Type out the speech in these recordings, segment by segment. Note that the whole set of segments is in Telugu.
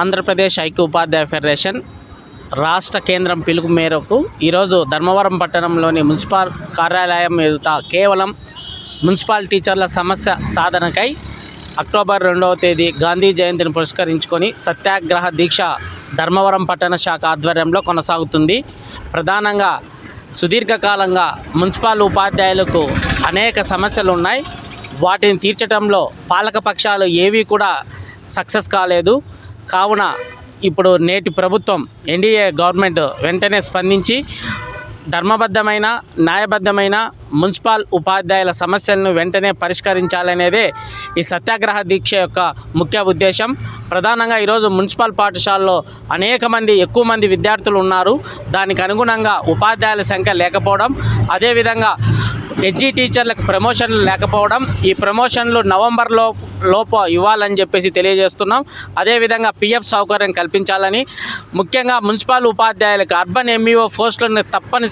ఆంధ్రప్రదేశ్ ఐక్య ఉపాధ్యాయ ఫెడరేషన్ రాష్ట్ర కేంద్రం పిలుపు మేరకు ఈరోజు ధర్మవరం పట్టణంలోని మున్సిపల్ కార్యాలయం ఎదుట కేవలం మున్సిపల్ టీచర్ల సమస్య సాధనకై అక్టోబర్ రెండవ తేదీ గాంధీ జయంతిని పురస్కరించుకొని సత్యాగ్రహ దీక్ష ధర్మవరం పట్టణ శాఖ ఆధ్వర్యంలో కొనసాగుతుంది. ప్రధానంగా సుదీర్ఘకాలంగా మున్సిపల్ ఉపాధ్యాయులకు అనేక సమస్యలు ఉన్నాయి. వాటిని తీర్చడంలో పాలకపక్షాలు ఏవి కూడా సక్సెస్ కాలేదు. కావున ఇప్పుడు నేటి ప్రభుత్వం ఎన్డీఏ గవర్నమెంట్ వెంటనే స్పందించి ధర్మబద్ధమైన న్యాయబద్ధమైన మున్సిపల్ ఉపాధ్యాయుల సమస్యలను వెంటనే పరిష్కరించాలనేదే ఈ సత్యాగ్రహ దీక్ష యొక్క ముఖ్య ఉద్దేశం. ప్రధానంగా ఈరోజు మున్సిపల్ పాఠశాలలో అనేక మంది ఎక్కువ మంది విద్యార్థులు ఉన్నారు. దానికి అనుగుణంగా ఉపాధ్యాయుల సంఖ్య లేకపోవడం అదేవిధంగా హెచ్జీ టీచర్లకు ప్రమోషన్లు లేకపోవడం ఈ ప్రమోషన్లు నవంబర్లో లోప ఇవ్వాలని చెప్పేసి తెలియజేస్తున్నాం. అదేవిధంగా పిఎఫ్ సౌకర్యం కల్పించాలని ముఖ్యంగా మున్సిపల్ ఉపాధ్యాయులకు అర్బన్ ఎంఈఓ పోస్టులను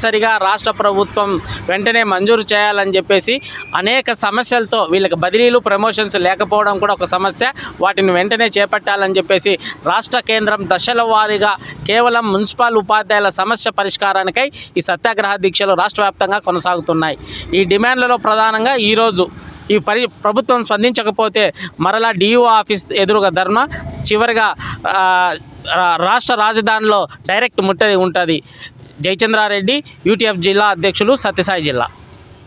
తప్పనిసరిగా రాష్ట్ర ప్రభుత్వం వెంటనే మంజూరు చేయాలని చెప్పేసి అనేక సమస్యలతో వీళ్ళకి బదిలీలు ప్రమోషన్స్ లేకపోవడం కూడా ఒక సమస్య. వాటిని వెంటనే చేపట్టాలని చెప్పేసి రాష్ట్ర కేంద్రం దశల వారీగా కేవలం మున్సిపల్ ఉపాధ్యాయుల సమస్య పరిష్కారానికై ఈ సత్యాగ్రహ దీక్షలు రాష్ట్ర వ్యాప్తంగా కొనసాగుతున్నాయి. ఈ డిమాండ్లలో ప్రధానంగా ఈరోజు ఈ పరి ప్రభుత్వం స్పందించకపోతే మరలా డిఓ ఆఫీస్ ఎదురుగా ధర్మ చివరిగా రాష్ట్ర రాజధానిలో డైరెక్ట్ ముట్టది ఉంటుంది. జయచంద్రారెడ్డి యూటీఎఫ్ జిల్లా అధ్యక్షులు సత్యసాయి జిల్లా.